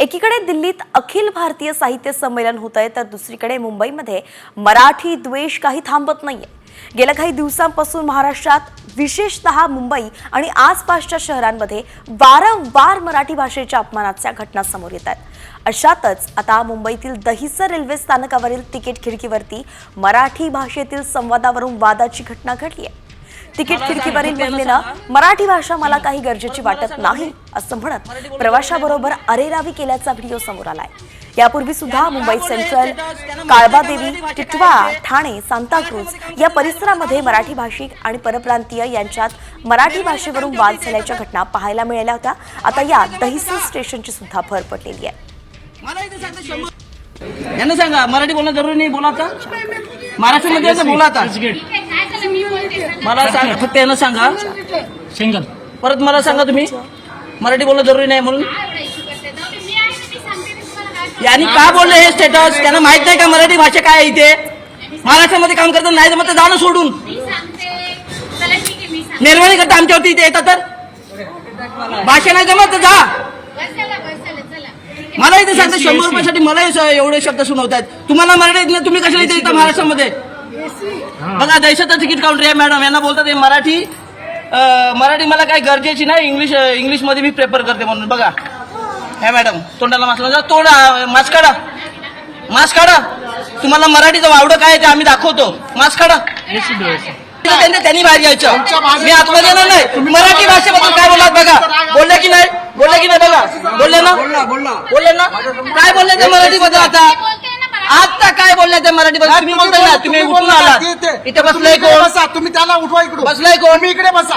एकीकडे दिल्लीत अखिल भारतीय साहित्य संमेलन होत आहे तर दुसरीकडे मुंबईमध्ये मराठी द्वेष काही थांबत नाहीये. गेल्या काही दिवसांपासून महाराष्ट्रात विशेषतः मुंबई आणि आसपासच्या शहरांमध्ये वारंवार मराठी भाषेच्या अपमानाच्या घटना समोर येत आहेत. अशातच आता मुंबईतील दहिसर रेल्वे स्थानकावरील तिकीट खिडकीवरती मराठी भाषेतील संवादावरून वादाची घटना घडली आहे. तिकीट खिडकीवरील महिलेनं मराठी भाषा मला काही गरजेची वाटत नाही असं म्हणत प्रवाशाबरोबर अरेरावी केल्याचा व्हिडिओ समोर आलाय. यापूर्वी सुद्धा मुंबई सेंट्रल काळबादेवी टिटवा ठाणे सांताक्रूज या परिसरामध्ये मराठी भाषिक आणि परप्रांतीय यांच्यात मराठी भाषेवरून वाद झाल्याच्या घटना पाहायला मिळाल्या होत्या. आता या दहिसर स्टेशनची सुद्धा भर पडलेली आहे. यांना सांगा मराठी बोलणं जरुरी नाही बोला आता. महाराष्ट्रामध्ये असं बोला आता. मला सांगा फक्त यांना सांगा. सिंगल. परत मला सांगा तुम्ही. मराठी बोलणं जरुरी नाही म्हणून. यांनी का बोललं हे स्टेटस त्यांना माहीत नाही का मराठी भाषा काय आहे इथे? महाराष्ट्रामध्ये काम करतात नाही तर जाणं सोडून. निर्माणी करता आमच्यावरती इथे येतात तर? भाषा नाही जमत जा. मला इथे सांगता शंभर रुपयासाठी मला हे एवढे शब्द सुनवतात तुम्हाला मराठी येत नाही तुम्ही कशाला इथे येता महाराष्ट्रामध्ये? बघा देशाचं तिकीट काउंटर आहे मॅडम यांना बोलतात हे मराठी मराठी मला काही गरजेची नाही इंग्लिश इंग्लिशमध्ये मी प्रेफर करते म्हणून. बघा. ह्या मॅडम तोंडाला मास्क लावा. तोंड मास्क काढा. मास्क काढा. तुम्हाला मराठीचं वावडं काय आहे ते आम्ही दाखवतो. मास्क काढा. त्यांनी त्यांनी बाहेर यायचं. मी आतमध्ये येणार नाही. मराठी भाषेबद्दल काय बोललात बघा. बोलले की नाही? बोलले की नाही बघा. बोलले ना बोलले ना? काय बोलले ते मराठी बद्दल आता? आता काय बोलले ते मराठी बद्दल तुम्ही बोलताय ना तुम्ही उठून आलात इथे बसलाय कोण? बसा तुम्ही त्याला उठवा इकडून. बसलाय कोण? तुम्ही इकडे बसा.